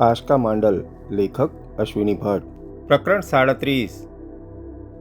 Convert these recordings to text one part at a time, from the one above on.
આશકા માંડલ લેખક અશ્વિની ભટ્ટ. પ્રકરણ સાડત્રીસ.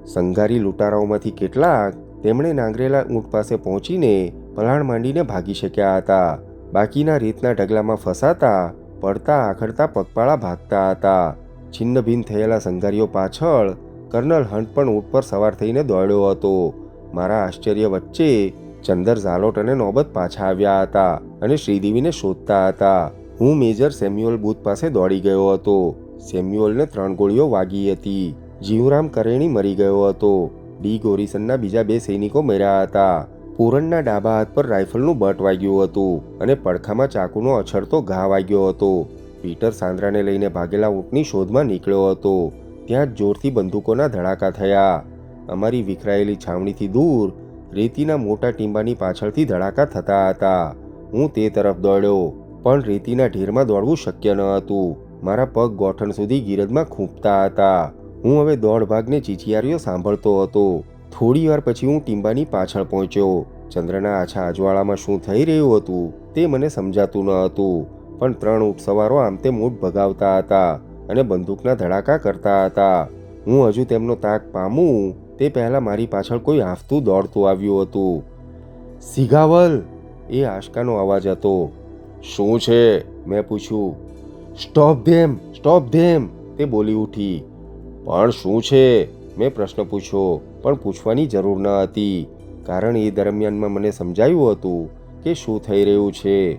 સંઘારી લૂંટારાઓમાંથી કેટલાક તેમણે નાંગરેલા ઊંટ પાસે પહોંચીને પલાણ માંડીને ભાગી શક્યા હતા. બાકીના રીતના ઢગલામાં ફસાતા પડતા આખડતા પગપાળા ભાગતા હતા. છિન્નભિન્ન થયેલા સંઘારીઓ પાછળ કર્નલ હન્ટ પણ ઊંટ પર સવાર થઈને દોડ્યો હતો. મારા આશ્ચર્ય વચ્ચે ચંદર ઝાલોટ અને નોબત પાછા આવ્યા હતા અને શ્રીદેવીને શોધતા હતા. હું મેજર સેમ્યુઅલ બૂથ પાસે દોડી ગયો હતો. સેમ્યુઅલને ત્રણ ગોળીઓ વાગી હતી. જીવરામ કરેણી મરી ગયો હતો. ડી ગોરીસનના બીજા બે સૈનિકો મર્યા હતા. પૂરણના ડાબા હાથ પર રાઇફલનું બટ વાગ્યું હતું અને પડખામાં ચાકુનો અછડતો ઘા વાગ્યો હતો. પીટર સાંદ્રાને લઈને ભાગેલા ઊંટની શોધમાં નીકળ્યો હતો. ત્યાં જોરથી બંદૂકોના ધડાકા થયા. અમારી વિખરાયેલી છાવણીથી દૂર, રેતીના મોટા ટીંબાની પાછળથી ધડાકા થતા હતા. હું તે તરફ દોડ્યો. પણ રેતીના ઢેરમાં દોડવું શક્ય ન હતું. મારા પગ ગોઠણ સુધી ગીરજમાં ખૂંપતા હતા. હું હવે દોડ ભાગને ચીચિયારીઓ સાંભળતો હતો. થોડી વાર પછી હું ટીંબાની પાછળ પહોંચ્યો. ચંદ્રના આછા અજવાળામાં શું થઈ રહ્યું હતું તે મને સમજાતું ન હતું. પણ ત્રણ ઉપસવારો આમ તે મૂઠ ભગાવતા હતા અને બંદૂકના ધડાકા કરતા હતા. હું હજુ તેમનો તાક પામું, તે પહેલાં મારી પાછળ કોઈ હાંફતું દોડતું આવ્યું હતું. સિગાવલ! એ આશકાનો અવાજ હતો. શું છે? મેં પૂછ્યું. સ્ટોપ ધેમ સ્ટોપ ધેમ, તે બોલી ઉઠી. પણ શું છે? મેં પ્રશ્ન પૂછ્યો. પણ પૂછવાની જરૂર ન હતી. કારણ એ દરમિયાનમાં મને સમજાયું હતું કે શું થઈ રહ્યું છે.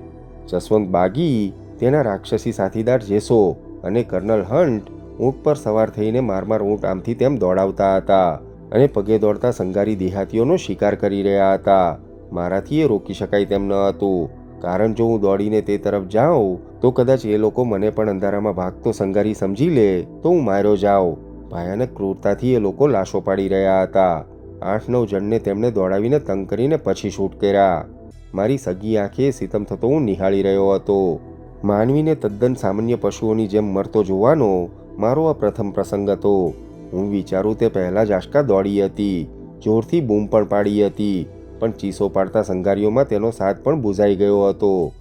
જસવંત બાગી, તેના રાક્ષસી સાથીદાર જેસો અને કર્નલ હન્ટ ઊંટ પર સવાર થઈને મારમાર ઊંટ આમથી તેમ દોડાવતા હતા અને પગે દોડતા સંગારી દેહાતીઓનો શિકાર કરી રહ્યા હતા. મારાથી એ રોકી શકાય તેમ ન હતું. કારણ જો હું દોડીને તે તરફ જાઉં, તો કદાચ એ લોકો મને પણ અંધારામાં ભાગતો સંગારી સમજી લે, તો હું માર્યો જાઉં. ભયાનક ક્રૂરતાથી એ લોકો લાશો પાડી રહ્યા હતા. આઠ નવ જણને તેમણે દોડાવીને તંગ કરીને પછી શૂટ કર્યા. મારી સગી આંખે સિતમ થતો હું નિહાળી રહ્યો હતો. માનવીને તદ્દન સામાન્ય પશુઓની જેમ મરતો જોવાનો મારો આ પ્રથમ પ્રસંગ હતો. હું વિચારું તે પહેલાં જ આશકા દોડી હતી. જોરથી બૂમ પણ પાડી હતી. પણ ચીસો પાડતા સંગારીઓમાં તેનો સાથ પણ બુઝાઈ ગયો હતો.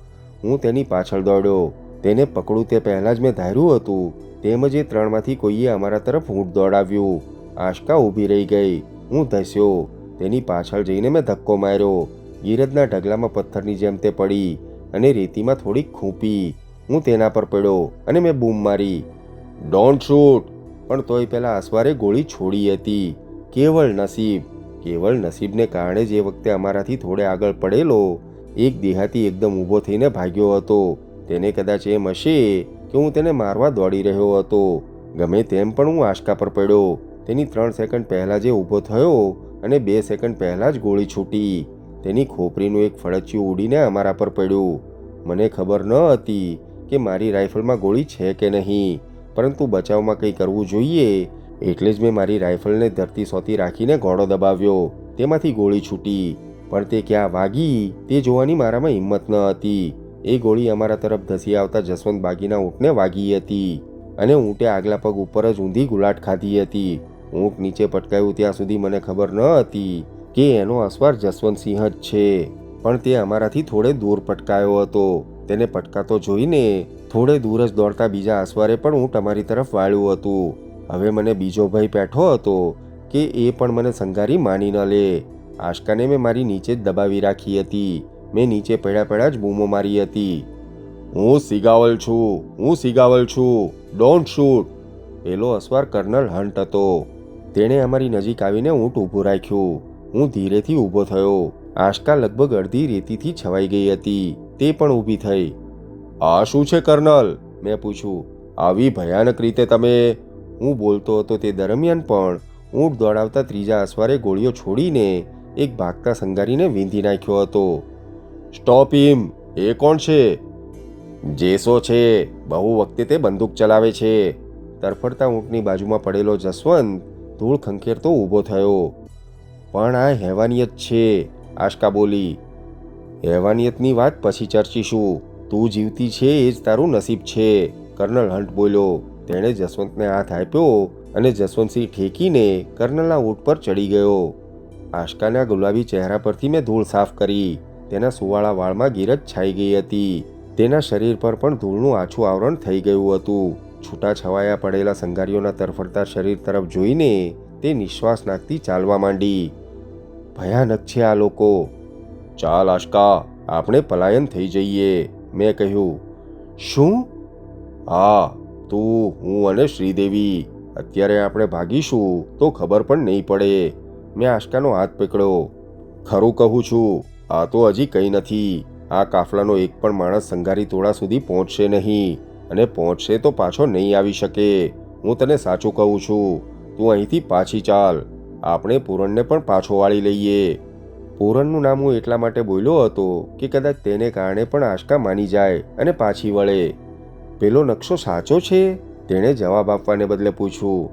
હું તેની પાછળ દોડ્યો. તેને પકડું તે પહેલાં જ મેં ધાર્યું હતું. તેમજ એ ત્રણમાંથી કોઈએ અમારા તરફ ઊંટ દોડાવ્યું. આશકા ઊભી રહી ગઈ. હું ધસ્યો. તેની પાછળ જઈને મેં ધક્કો માર્યો. ગીરજના ઢગલામાં પથ્થરની જેમ તે પડી અને રેતીમાં થોડીક ખૂંપી. હું તેના પર પડ્યો અને મેં બૂમ મારી. ડોન્ટ શૂટ પણ તોય પહેલાં આસવારે ગોળી છોડી હતી. કેવળ નસીબ. કેવળ નસીબને કારણે જે વખતે અમારાથી થોડે આગળ પડેલો. એક દેહાતી એકદમ ઊભો થઈને ભાગ્યો હતો. તેને કદાચ એમ હશે કે હું તેને મારવા દોડી રહ્યો હતો. ગમે તેમ પણ હું આશકા પર પડ્યો. તેની ત્રણ સેકન્ડ પહેલાં જે ઊભો થયો અને બે સેકન્ડ પહેલાં જ ગોળી છૂટી. તેની ખોપરીનું એક ફળચ્યું ઉડીને અમારા પર પડ્યું. મને ખબર ન હતી કે મારી રાઇફલમાં ગોળી છે કે નહીં, પરંતુ બચાવમાં કંઈ કરવું જોઈએ એટલે જ મેં મારી રાઇફલને ધરતી સોતી રાખીને ઘોડો દબાવ્યો. તેમાંથી ગોળી છૂટી. પણ તે ક્યાં વાગી, તે જોવાની મારામાં હિંમત ન હતી. એ ગોળી અમારા તરફ ધસી આવતા જસવંત બાગીના ઊંટને વાગી હતી. અને ઊંટે આગલા પગ ઉપર જ ઊંધી ગુલાટ ખાધી હતી. ઊંટ નીચે પટકાયું ત્યાં સુધી મને ખબર ન હતી કે એનો અસવાર જસવંતસિંહ જ છે. પણ તે અમારાથી થોડે દૂર પટકાયો હતો. તેને પટકાતો જોઈને થોડે દૂર જ દોડતા બીજા અસવારે પણ ઊંટ અમારી તરફ વાળ્યું હતું. હવે મને બીજો ભાઈ પેઠો હતો કે એ પણ મને સંગારી માની ન લે. આશકાને મેં મારી નીચે જ દબાવી રાખી હતી. મેં નીચે પડ્યા પડ્યા જ બૂમો મારી હતી. હું સિગાવલ છું, હું સિગાવલ છું, ડોન્ટ શૂટ. પેલો અસવાર કર્નલ હન્ટ હતો. તેણે અમારી નજીક આવીને ઊંટ ઊભું રાખ્યું. હું ધીરેથી ઊભો થયો. આશકા લગભગ અડધી રેતીથી છવાઈ ગઈ હતી. તે પણ ઊભી થઈ. આ શું છે કર્નલ? મેં પૂછ્યું. આવી ભયાનક રીતે તમે હું બોલતો હતો તે દરમિયાન પણ ઊંટ દોડાવતા ત્રીજા અસવારે ગોળીઓ છોડીને એક ભાગતા સંગારીને વીંધી નાખ્યો હતો. સ્ટોપ હિમ, એ કોણ છે? જેસો છે. બહુ વખતે તે બંદૂક ચલાવે છે. તરફડતા ઊંટની બાજુમાં પડેલો જસવંત ધૂળ ખંખેરતો ઊભો થયો. પણ આ હેવાનિયત છે, આશકા બોલી. હેવાનિયતની વાત પછી ચર્ચીશું. તું જીવતી છે એ જ તારું નસીબ છે, કર્નલ હન્ટ બોલ્યો. તેણે જસવંતને હાથ આપ્યો અને જસવંતસિંહ ઠેકીને કર્નલના ઊંટ પર ચડી ગયો. આશકાના ગુલાબી ચહેરા પરથી મેં ધૂળ સાફ કરી. તેના સુવાળા વાળમાં ગીરજ છાઈ ગઈ હતી. તેના શરીર પર પણ ધૂળનું આછું આવરણ થઈ ગયું હતું. છૂટા છવાયા પડેલા સંગારીઓના તરફડતા શરીર તરફ જોઈને તે નિશ્વાસ નાખતી ચાલવા માંડી. ભયાનક છે આ લોકો. ચાલ આશકા, આપણે પલાયન થઈ જઈએ, મેં કહ્યું. શું? હા તું, હું અને શ્રીદેવી અત્યારે આપણે ભાગીશું, તો ખબર પણ નહીં પડે. મેં આશકાનો હાથ પકડ્યો. ખરું કહું છું, આ તો હજી કંઈ નથી. આ કાફલાનો એક પણ માણસ સંઘારી તોડા સુધી પહોંચશે નહીં અને પહોંચશે તો પાછો નહીં આવી શકે. હું તને સાચું કહું છું, તું અહીંથી પાછી ચાલ. આપણે પૂરણને પણ પાછો વાળી લઈએ. પૂરણનું નામ હું એટલા માટે બોલ્યો હતો કે કદાચ તેને કારણે પણ આશકા માની જાય અને પાછી વળે. પેલો નકશો સાચો છે? તેણે જવાબ આપવાને બદલે પૂછ્યું,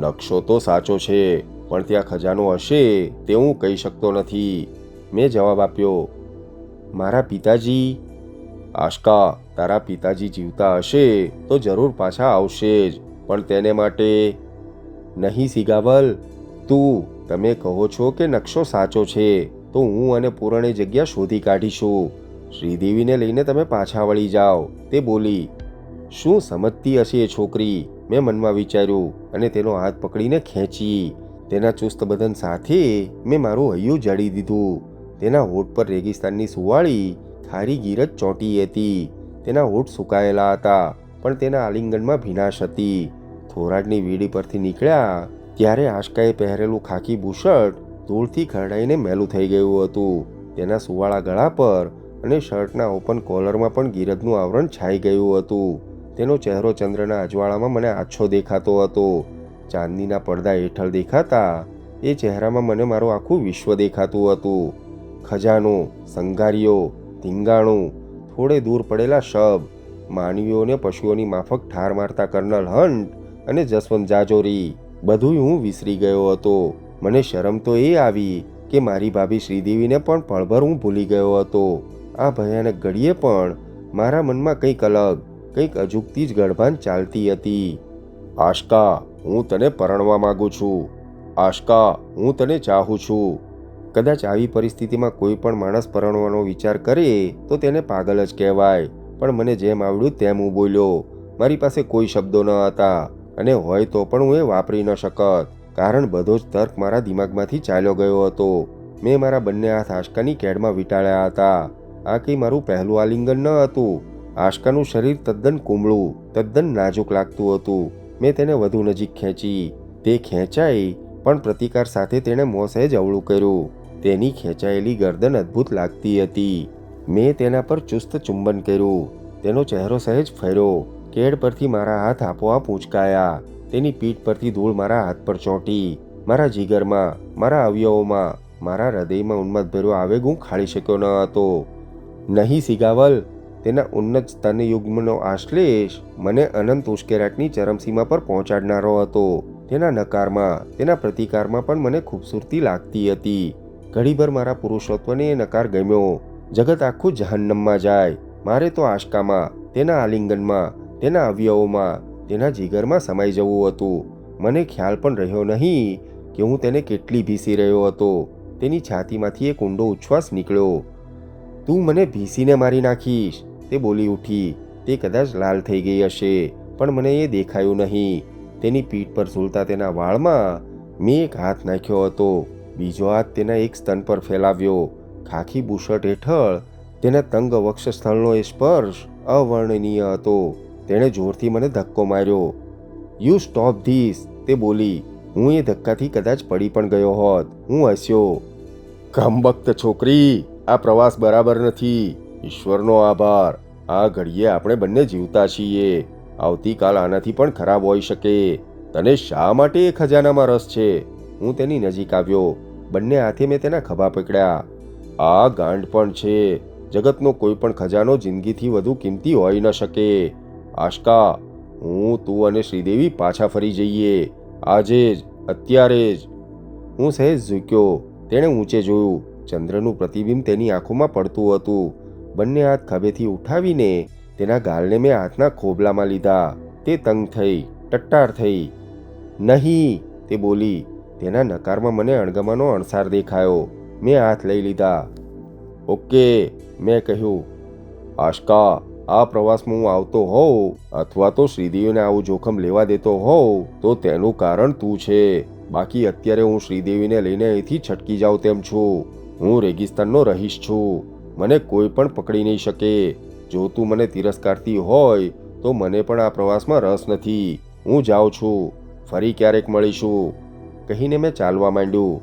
નકશો તો સાચો છે, પણ ત્યાં ખજાનો હશે તે હું કહી શકતો નથી. મેં જવાબ આપ્યો, મારા પિતાજી, આશકા, તારા પિતાજી જીવતા હશે તો જરૂર પાછા આવશે જ, પણ તેને માટે નહીં સિગાવલ. તું, તમે કહો છો કે નકશો સાચો છે, તો હું અને પૂરણે જગ્યા શોધી કાઢીશું. શ્રીદેવીને લઈને તમે પાછા વળી જાઓ. તે બોલી શું સમજતી હશે એ છોકરી? મેં મનમાં વિચાર્યું અને તેનો હાથ પકડીને ખેંચી. તેના ચુસ્ત બદન સાથે મેં મારું હૈયું જડી દીધું. તેના હોઠ પર રેગિસ્તાનની સુવાળી ખારી ગીરજ ચોંટી હતી. તેના હોઠ સુકાયેલા હતા, પણ તેના આલિંગનમાં ભીનાશ હતી. થોરાડની વીડી પરથી નીકળ્યા ત્યારે આશકાએ પહેરેલું ખાકી બુશર્ટ ધૂળથી ખરડાઈને મેલું થઈ ગયું હતું. તેના સુવાળા ગળા પર અને શર્ટના ઓપન કોલરમાં પણ ગીરજનું આવરણ છાઈ ગયું હતું. તેનો ચહેરો ચંદ્રના અજવાળામાં મને આછો દેખાતો હતો. ચાંદનીના પડદા હેઠળ દેખાતા એ ચહેરામાં મને મારું આખું વિશ્વ દેખાતું હતું. ખજાનો, સંગારીઓ, ધીંગાણું, થોડે દૂર પડેલા શબ માનવીઓને પશુઓની માફક ઠાર મારતા કર્નલ હન્ટ અને જસવંત જાજોરી બધું હું વિસરી ગયો હતો. મને શરમ તો એ આવી કે મારી ભાભી શ્રીદેવીને પણ પળભર હું ભૂલી ગયો હતો. આ ભયાનક ઘડીએ પણ મારા મનમાં કંઈક અલગ કંઈક અજુકતી જ ગઢભાન ચાલતી હતી. આશકા, હું તને પરણવા માંગુ છું. આશકા, હું તને ચાહું છું. કદાચ આવી પરિસ્થિતિમાં કોઈ પણ માણસ પરણવાનો વિચાર કરે તો તેને પાગલ જ કહેવાય. પણ મને જેમ આવડ્યું તેમ હું બોલ્યો. મારી પાસે કોઈ શબ્દો ન હતા અને હોય તો પણ હું એ વાપરી ન શકત. કારણ બધો જ તર્ક મારા દિમાગમાંથી ચાલ્યો ગયો હતો. મેં મારા બંને હાથ આશકાની કેડમાં વીંટાળ્યા હતા. આ કંઈ મારું પહેલું આલિંગન ન હતું. આશકાનું શરીર તદ્દન કુમળું, તદ્દન નાજુક લાગતું હતું. મેં તેને વધુ નજીક ખેંચી. તે ખેંચાઈ, પણ પ્રતિકાર સાથે તેણે મોં સહેજ અવળું કર્યું. તેની ખેંચાયેલી ગરદન અદ્ભુત લાગતી હતી. મેં તેના પર ચુસ્ત ચુંબન કર્યું. તેનો ચહેરો સહેજ ફેર્યો. કેડ પરથી મારા હાથ આપોઆપ ઊંચકાયા. તેની પીઠ પરથી ધૂળ મારા હાથ પર ચોંટી. મારા જીગરમાં, મારા અવયવોમાં, મારા હૃદયમાં ઉન્માદભર્યો આવેગ હું ખાળી શક્યો ન હતો. નહીં સિગાવલ તેના ઉન્નત સ્તન યુગ્મનો આશ્લેષ મને અનંત ઉશ્કેરાટની ચરમસીમા પર પહોંચાડનારો હતો. તેના નકારમાં, તેના પ્રતિકારમાં પણ મને ખૂબસૂરતી લાગતી હતી. ઘડીભર મારા પુરુષોત્વને એ નકાર ગમ્યો. જગત આખું જહન્નમમાં જાય. મારે તો આશકામાં, તેના આલિંગનમાં, તેના અવયવોમાં, તેના જીગરમાં સમાઈ જવું હતું. મને ખ્યાલ પણ રહ્યો નહીં કે હું તેને કેટલી ભીસી રહ્યો હતો. તેની છાતીમાંથી એક ઊંડો ઉચ્છ્વાસ નીકળ્યો. તું મને ભીસીને મારી નાખીશ. તે બોલી ઉઠી. તે કદાચ લાલ થઈ ગઈ હશે, પણ મને એ દેખાયું નહીં. તેની પીઠ પર ઝૂલતા તેના વાળમાં મેં એક હાથ નાખ્યો હતો. બીજો હાથ તેના એક સ્તન પર ફેલાવ્યો. ખાખી બુશર્ટ હેઠળ તેના તંગ વક્ષ સ્થળનો એ સ્પર્શ અવર્ણનીય હતો. તેણે જોરથી મને ધક્કો માર્યો. યુ સ્ટોપ ધીસ તે બોલી. હું એ ધક્કાથી કદાચ પડી પણ ગયો હોત. હું હસ્યો. કમબક્ત છોકરી, આ પ્રવાસ બરાબર નથી. ઈશ્વરનો આભાર. આ ઘડીએ આપણે બંને જીવતા છીએ. આવતીકાલ આનાથી પણ ખરાબ હોઈ શકે. તને શા માટે એ ખજાનામાં રસ છે? હું તેની નજીક આવ્યો. બંને હાથે મેં તેના ખભા પકડ્યા. આ ગાંડ પણ છે. જગતનો કોઈ પણ ખજાનો જિંદગીથી વધુ કિંમતી હોઈ ન શકે. આશકા, હું, તું અને શ્રીદેવી પાછા ફરી જઈએ. આજે જ, અત્યારે જ. હું સહેજ ઝૂક્યો. તેણે ઊંચે જોયું. ચંદ્રનું પ્રતિબિંબ તેની આંખોમાં પડતું હતું. બંને હાથ ખભેથી ઉઠાવીને તેના ગાલને મેં હાથના ખોબલામાં લીધા. તે તંગ થઈ, ટટ્ટાર થઈ. નહીં, તે બોલી. તેના નકારમાં મને અણગમાનો અણસાર દેખાયો. મેં હાથ લઈ લીધા. ઓકે, મેં કહ્યું. આશકા, આ પ્રવાસમાં હું આવતો હોઉં અથવા તો શ્રીદેવીને આવું જોખમ લેવા દેતો હોઉં તો તેનું કારણ તું છે. બાકી અત્યારે હું શ્રીદેવીને લઈને અહીંથી છટકી જાઉં તેમ છું. હું રેગિસ્તાનનો રહીશ છું. મને કોઈ પણ પકડી નહીં શકે. જો તું મને તિરસ્કારતી હોય, તો મને પણ આ પ્રવાસમાં રસ નથી. હું જાઉં છું. ફરી ક્યારેક મળીશું. કહીને મેં ચાલવા માંડ્યું.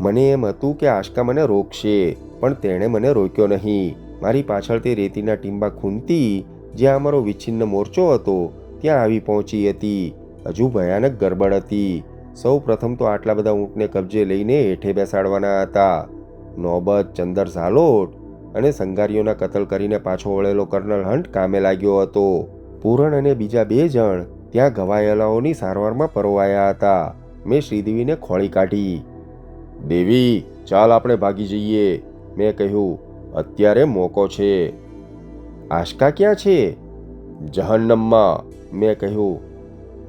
મને એમ હતું કે આશકા મને રોકશે, પણ તેણે મને રોક્યો નહીં. મારી પાછળ તે રેતીના ટીંબા ખૂંદતી, જ્યાં અમારો વિચ્છિન્ન મોરચો હતો, ત્યાં આવી પહોંચી હતી. હજુ ભયાનક ગરબડ હતી. સૌ પ્રથમ તો આટલા બધા ઊંટને કબજે લઈને હેઠે બેસાડવાના હતા. નોબત ચંદર ઝાલોટ અને સંગારીઓના કતલ કરીને પાછો વળેલો કર્નલ હન્ટ કામે લાગ્યો હતો. પૂરણ અને બીજા બે જણ ત્યાં ઘવાયેલાઓની સારવારમાં પરોવાયા હતા. મેં શ્રીદેવીને ખોળી કાઢી. દેવી, ચાલ આપણે ભાગી જઈએ, મેં કહ્યું. અત્યારે મોકો છે. આશકા ક્યાં છે? જહન્નમમાં, મેં કહ્યું.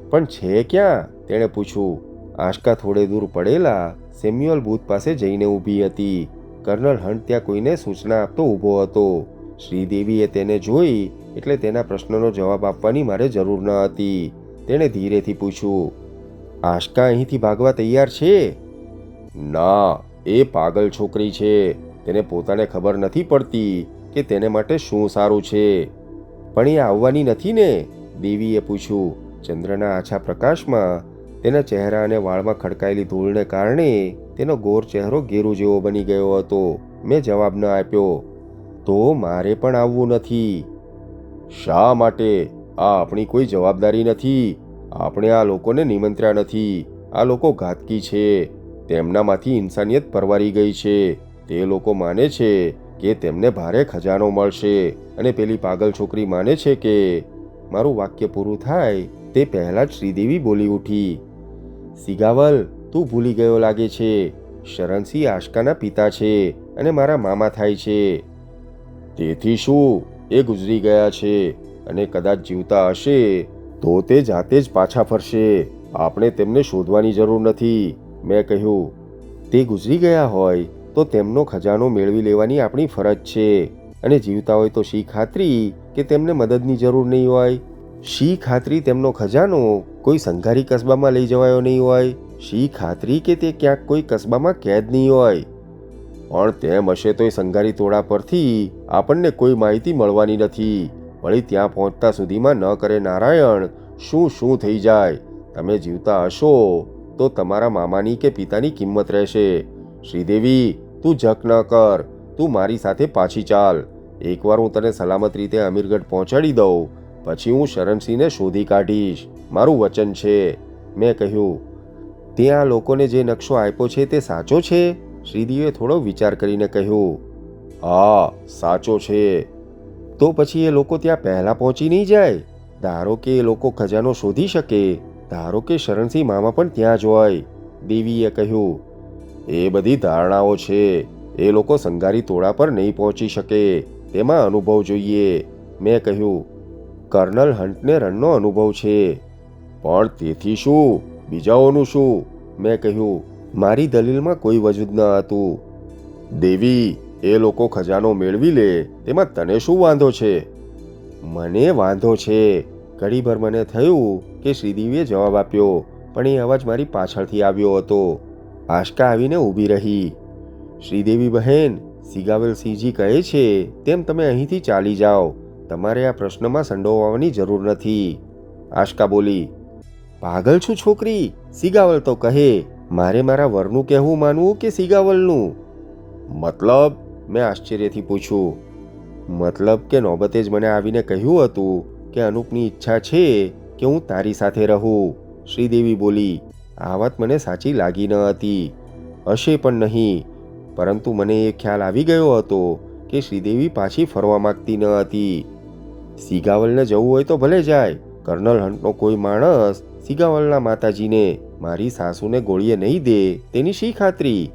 પણ છે ક્યાં? તેણે પૂછ્યું. આશકા થોડે દૂર પડેલા સેમ્યુઅલ બૂથ પાસે જઈને ઊભી હતી. કર્નલ હન્ટ ત્યાં કોઈને સૂચના આપતો ઊભો હતો. શ્રીદેવીએ તેને જોઈ એટલે તેના પ્રશ્નનો જવાબ આપવાની મારે જરૂર ન હતી. તેણે ધીરેથી પૂછ્યું, આશકા અહીંથી ભાગવા તૈયાર છે? ના, એ પાગલ છોકરી છે. તેને પોતાને ખબર નથી પડતી કે તેને માટે શું સારું છે. પણ એ આવવાની નથી ને? દેવીએ પૂછ્યું. ચંદ્રના આછા પ્રકાશમાં તેના ચહેરા અને વાળમાં ખડકાયેલી ધૂળને કારણે તેનો ગોર ચહેરો ગેરુ જેવો બની ગયો હતો. મેં જવાબ ન આપ્યો. તો મારે પણ આવવું નથી. શા માટે? આ આપણી કોઈ જવાબદારી નથી. આપણે આ લોકોને નિમંત્ર્યા નથી. આ લોકો ઘાતકી છે. તેમનામાંથી ઇન્સાનિયત પરવારી ગઈ છે. તે લોકો માને છે કે તેમને ભારે ખજાનો મળશે. અને પેલી પાગલ છોકરી માને છે કે મારું વાક્ય પૂરું થાય તે પહેલાં જ શ્રીદેવી બોલી ઉઠી. સિગાવલ તું ભૂલી ગયો લાગે છે. શરણસિંહ આશકાના પિતા છે અને મારા મામા થાય છે. તેથી શું? એ ગુજરી ગયા છે અને કદાચ જીવતા હશે તો તે જાતે જ પાછા ફરશે. આપણે તેમને શોધવાની જરૂર નથી. મેં કહ્યું, તે ગુજરી ગયા હોય તો તેમનો ખજાનો મેળવી લેવાની આપણી ફરજ છે. અને જીવતા હોય તો શી ખાતરી કે તેમને મદદની જરૂર નહીં હોય? શી ખાતરી તેમનો ખજાનો કોઈ સંઘારી કસ્બામાં લઈ જવાયો નહીં હોય? શી ખાતરી કે તે ક્યાંક કોઈ કસ્બામાં કેદ નહીં હોય? પણ તેમ હશે તો એ સંઘારી તોડા પરથી આપણને કોઈ માહિતી મળવાની નથી. વળી ત્યાં પહોંચતા સુધીમાં ન કરે નારાયણ. શું શું થઈ જાય? તમે જીવતા હશો, તો તમારા મામાની કે પિતાની કિંમત રહેશે. શ્રીદેવી, તું જક ન કર. તું મારી સાથે પાછી ચાલ. એકવાર હું તને સલામત રીતે અમીરગઢ પહોંચાડી દઉં. પછી હું શરણસિંહને શોધી કાઢીશ. મારું વચન છે. મેં કહ્યું ત્યાં લોકોને જે નકશો આપ્યો છે તે સાચો છે? શ્રીદેવીએ થોડો વિચાર કરીને કહ્યું, હા, સાચો છે. તો પછી એ લોકો ત્યાં પહેલાં પહોંચી નહીં જાય? ધારો કે એ લોકો ખજાનો શોધી શકે, ધારો કે શરણસિંહ મામા પણ ત્યાં જ હોય. દેવીએ કહ્યું, એ બધી ધારણાઓ છે. એ લોકો સંગારી તોડા પર નહીં પહોંચી શકે. તેમાં અનુભવ જોઈએ. મેં કહ્યું, કર્નલ હન્ટને રણનો અનુભવ છે. પણ તેથી શું? બીજાઓનું શું? મેં કહ્યું, મારી દલીલમાં કોઈ વજૂદ ન હતું. દેવી, એ લોકો ખજાનો મેળવી લે, તેમાં તને શું વાંધો છે? મને વાંધો છે. ઘડીભર મને થયું કે શ્રીદેવીએ જવાબ આપ્યો, પણ એ અવાજ મારી પાછળથી આવ્યો હતો. આશકા આવીને ઊભી રહી. શ્રીદેવી બહેન, સિગાવેલ સિંહજી કહે છે, તેમ તમે અહીંથી ચાલી જાઓ. તમારે આ પ્રશ્નમાં સંડોવવાની જરૂર નથી. આશકા બોલી પાગલ છું છોકરી, સિગાવલ તો કહે, મારે મારા વરનું કહેવું માનવું કે સિગાવલનું? મતલબ? મેં આશ્ચર્યથી પૂછ્યું. મતલબ કે નોબતે જ મને આવીને કહ્યું હતું કે અનુપની ઈચ્છા છે કે હું તારી સાથે રહું. શ્રીદેવી બોલી, આ વાત મને સાચી લાગી ન હતી. હશે પણ નહીં, પરંતુ મને એ ખ્યાલ આવી ગયો હતો કે શ્રીદેવી પાછી ફરવા માગતી ન હતી. સિગાવલને જવું હોય તો ભલે જાય, કર્નલ હન્ટનો કોઈ માણસ સિગાવલના માતાજીને, મારી સાસુને ગોળીએ નહીં દે, તેની શી ખાતરી?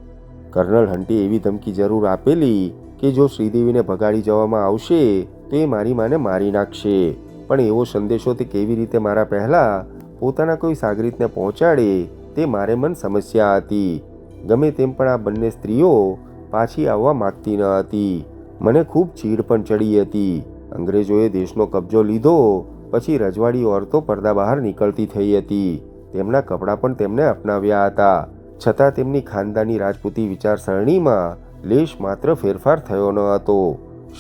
કર્નલ હંટી એવી ધમકી જરૂર આપેલી કે જો શ્રીદેવીને ભગાડી જવામાં આવશે, તો એ મારી માને મારી નાખશે. પણ એવો સંદેશો તે કેવી રીતે મારા પહેલાં પોતાના કોઈ સાગરીતને પહોંચાડે, તે મારે મન સમસ્યા હતી. ગમે તેમ પણ આ બંને સ્ત્રીઓ પાછી આવવા માગતી ન હતી. મને ખૂબ ચીડ પણ ચડી હતી. અંગ્રેજોએ દેશનો કબજો લીધો પછી રજવાડી ઓરતો પડદા બહાર નીકળતી થઈ હતી. તેમના કપડાં પણ તેમને અપનાવ્યા હતા. છતાં તેમની ખાનદાની રાજપૂતી વિચારસરણીમાં લેશ માત્ર ફેરફાર થયો ન હતો.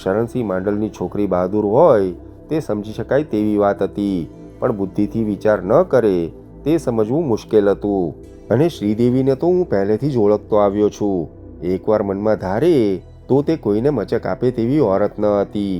શરણસિંહ માંડલની છોકરી બહાદુર હોય તે સમજી શકાય તેવી વાત હતી, પણ બુદ્ધિથી વિચાર ન કરે તે સમજવું મુશ્કેલ હતું. અને શ્રીદેવીને તો હું પહેલેથી જ ઓળખતો આવ્યો છું. એકવાર મનમાં ધારે તો તે કોઈને મચક આપે તેવી ઓરત ન હતી.